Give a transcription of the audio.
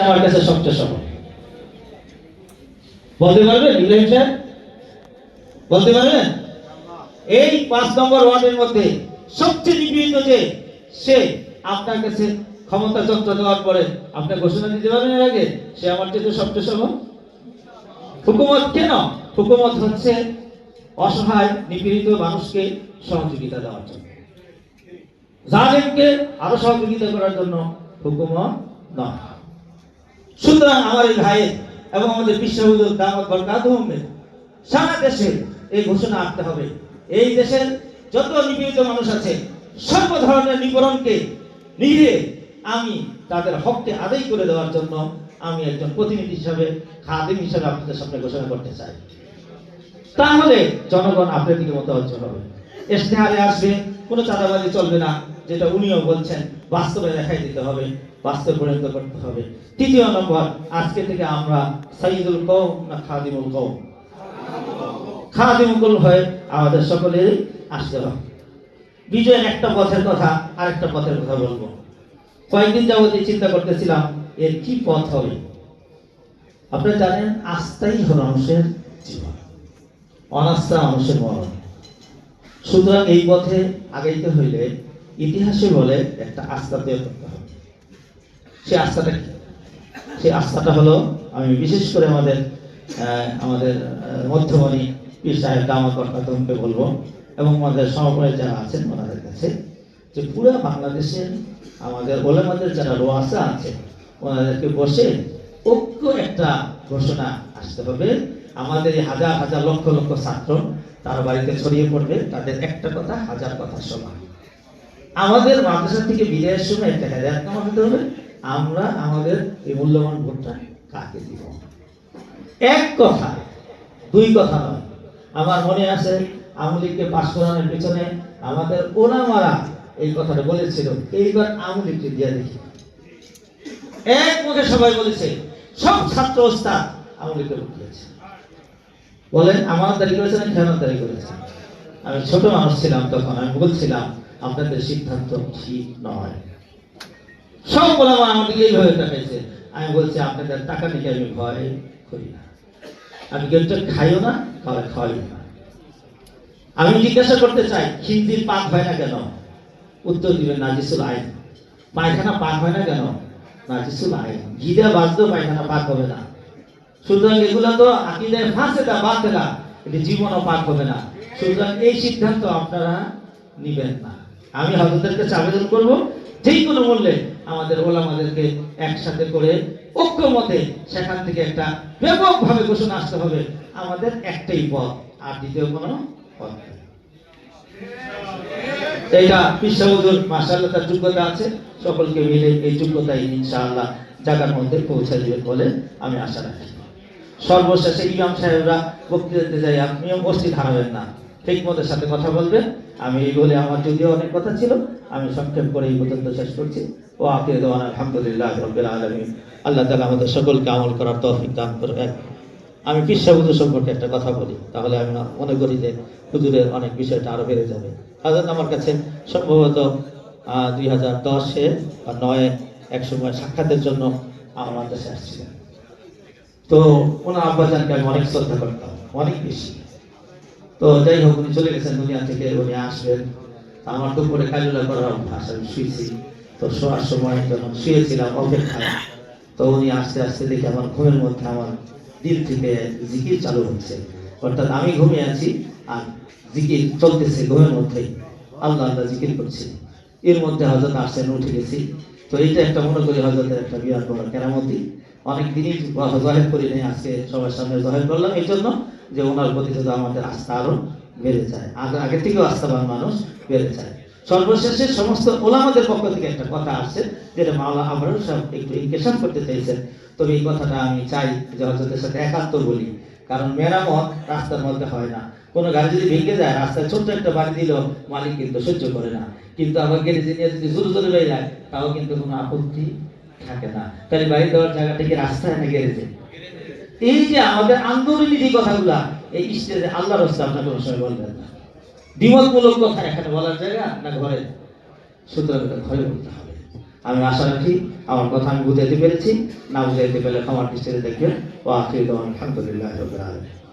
আমার কাছে সবচেয়ে সফল। বলতে পারবেন ইব্রাহিম সাহেব বলতে পারবেন? এই পাঁচ নম্বর ওয়ার্ডের মধ্যে সবচেয়ে নিপীড়িত যে, সে আপনার কাছে ক্ষমতা যন্ত্র দেওয়ার পরে আপনার ঘোষণা দিতে পারবেন এর আগে? সে আমার চেয়ে সবচেয়ে সফল? হুকুমত কেন? হুকুমত হচ্ছে অসহায়, নিপীড়িত মানুষকে সহযোগিতা দেওয়ার জন্য। জালেমকে আরও সহযোগিতা করার জন্য হুকুমত নয়। সুতরাং আমার এই ভাইয়ের এবং আমাদের বিশ্বহুদুর দামত বরকাত সারা দেশে এই ঘোষণা আনতে হবে। এই দেশের যত নিপীড়িত মানুষ আছে, সর্ব ধরনের নিপরণকে নিজে আমি তাদের হককে আদায় করে দেওয়ার জন্য আমি একজন প্রতিনিধি হিসাবে, খাদিম হিসাবে আপনাদের সামনে ঘোষণা করতে চাই। তাহলে জনগণ আপনার দিকে মতবাজ্য হবে ইশতেহারে আসবে, কোনো চাঁদাবাজি চলবে না, যেটা উনিও বলছেন। বাস্তবে দেখাই দিতে হবে, বাস্তবে পরিণত করতে হবে। তৃতীয় নম্বর, আজকে থেকে আমরা সাইদুল কৌম না খাদিমুল কৌম খাদিমুল হয়ে আমাদের সকলের আসতে হবে। বিজয়ের একটা পথের কথা, আরেকটা পথের কথা বলব। কয়েকদিন যাবতীয় চিন্তা করতেছিলাম, এর কি পথ হবে? আপনারা জানেন, আস্থাই হলো মানুষের জীবন। অনাস্থা মানুষের মরণ। সুতরাং এই পথে আগাইতে হইলে ইতিহাসে বলে একটা আস্থা তৈরি করতে হবে। সে আস্থাটা কি? সেই আস্থাটা হলো, আমি বিশেষ করে আমাদের আমাদের মধ্যমণি পীর সাহেব দামা কর্তাতমকে বলব এবং আমাদের সমপরে যারা আছেন ওনাদের কাছে যে পুরো বাংলাদেশের আমাদের ওলামাদের যারা রোয়াসা আছে, ওনাদেরকে বসে ঐক্য একটা ঘোষণা আসতে হবে। আমাদের এই হাজার হাজার লক্ষ লক্ষ ছাত্র তার বাড়িতে ছড়িয়ে পড়বে, তাদের একটা কথা, হাজার কথা সমান। আমাদের মাদ্রাসা থেকে বিদায়ের সময় একটা হেদায়ত নামা হতে হবে। আমরা আমাদের এই মূল্যবান ভোটটা কাকে দিব? এক কথা, দুই কথা নয়। আমার মনে আছে আমলিগকে পাশ করানোর পেছনে আমাদের ওনামারা এই কথাটা বলেছিল। এইবার আমলিগকে দিয়ে দেখি। এক মুখে সবাই বলেছে, সব ছাত্র ওস্তাদ আমলিগকে ভোট দিয়েছে। বলেন, আমার দাঁড়ি করেছে না খেয়ানত দাঁড়ি করেছে আমি ছোট মানুষ ছিলাম তখন, আমি বলছিলাম আপনাদের সিদ্ধান্ত ঠিক নয়। সব বলামা আমাদেরকে এইভাবে দেখাইছে। আমি বলছি, আপনাদের টাকা দিকে আমি ভয় করি না। আমি কেউটা খাইও না কাউকে খাওয়াই না। আমি জিজ্ঞাসা করতে চাই খিন্দির পাক হয় না কেন? উত্তর দিবেন, নাজিসুল আইন। পায়খানা পাক হয় না কেন? নাজিসুল আইন। ঘিদা বাজতেও পায়খানা পাক হবে না। সুতরাং এগুলো তো আকিদায় ফাঁসে দা বাতে না এটি জীবনও পাক হবে না। সুতরাং এই সিদ্ধান্ত আপনারা নিবেন না। আমি হজরতের কাছে আবেদন করব। যে কোনো মূল্যে আমাদের ওলামাদেরকে একসাথে করে ঐক্যমতে সেখান থেকে একটা ব্যাপকভাবে ঘোষণা আসতে হবে। আমাদের একটাই পথ, আর দ্বিতীয় কোনো পথ। এইটা মাসাল্লাহ তার যোগ্যতা আছে। সকলকে মিলে এই যোগ্যতাই ইনশাআল্লাহ জায়গার মধ্যে পৌঁছে বলে আমি আশা রাখি। সর্বশেষে ইমাম সাহেবরা বক্তৃতা যাই, আপনিও উপস্থিত হারাবেন না। ঠিক মতের সাথে কথা বলবেন আমি এই বলে আমার যদিও অনেক কথা ছিল। আমি সংক্ষেপ করে এই পর্যন্ত শেষ করছি। ও আকির দেওয়ান আলহামদুলিল্লাহ রব্বিল আলমিন। আল্লাহ তালা আমাদের সকলকে আমল করার তৌফিক দান করবে আমি পিসা সম্পর্কে একটা কথা বলি। তাহলে আমি মনে করি যে হুজুরের অনেক বিষয়টা আরও বেড়ে যাবে। হাজার আমার কাছে সম্ভবত দুই হাজার দশে বা নয়ে এক সময় সাক্ষাতের জন্য আমার কাছে আসছিলেন তো ওনার আব্বাজানকে আমি অনেক শ্রদ্ধা করতাম, অনেক বেশি। তো যাই হোক উনি চলে গেছেন দুনিয়া থেকে উনি আসবেন। আমার দুপুরে কাজুলা করার অভ্যাস, আমি শুয়েছি তো শোয়ার সময় যখন শুয়েছিলাম, অপেক্ষায়, তো উনি আস্তে আস্তে দেখে আমার ঘুমের মধ্যে আমার দিল থেকে জিকির চালু হচ্ছে। অর্থাৎ আমি ঘুমিয়ে আছি আর জিকির চলতেছে ঘুমের মধ্যেই আল্লাহ আল্লাহ জিকির করছি। এর মধ্যে হজরত আসছেন উঠে গেছি। তো এইটা একটা মনে করি হজরতের একটা বিরাট বড় কেরামতি। অনেক দিনই জহের করি নাই আজকে সবার সামনে জহের করলাম। এই জন্য যে ওনার প্রতি যদি আমাদের আস্থা আরও বেড়ে যায়। আগে আগে থেকেও আস্থাবান মানুষ বেড়ে যায়। সর্বশেষে সমস্ত ওলামাদের পক্ষ থেকে একটা কথা আসছে, যেটা মাওলা আমরাও সব একটু ইনকেশন করতে চাইছেন। তবে এই কথাটা আমি চাই যে হজরতের সাথে একাত্তর বলি, কারণ মেরামত রাস্তার মধ্যে হয় না। কোনো গাড়ি যদি ভেঙে যায়, রাস্তায় ছোট্ট একটা বাড়ি দিল মালিক কিন্তু সহ্য করে না। কিন্তু আবার নিয়ে যদি জোরে জোরে বেড়ে যায় তাও কিন্তু কোনো আপত্তি থাকে না। তাহলে বাড়ি দেওয়ার জায়গাটা কি রাস্তায় না গ্যারেজে? এই যে আমাদের আন্দোলনী যে কথাগুলা, এই স্টেজে আল্লাহর হস্তে আপনার কোনো সময় বলবেন না। দ্বিমতমূলক কথা এখানে বলার জায়গা না ঘরে? সুতরাং ঘরে বলতে হবে। আমি আশা রাখি আমার কথা আমি বুঝাইতে পেরেছি। না বুঝাইতে পেরে ক্ষমার দৃষ্টিতে দেখবেন। ও আখির আলহামদুলিল্লাহ রবিল আলমী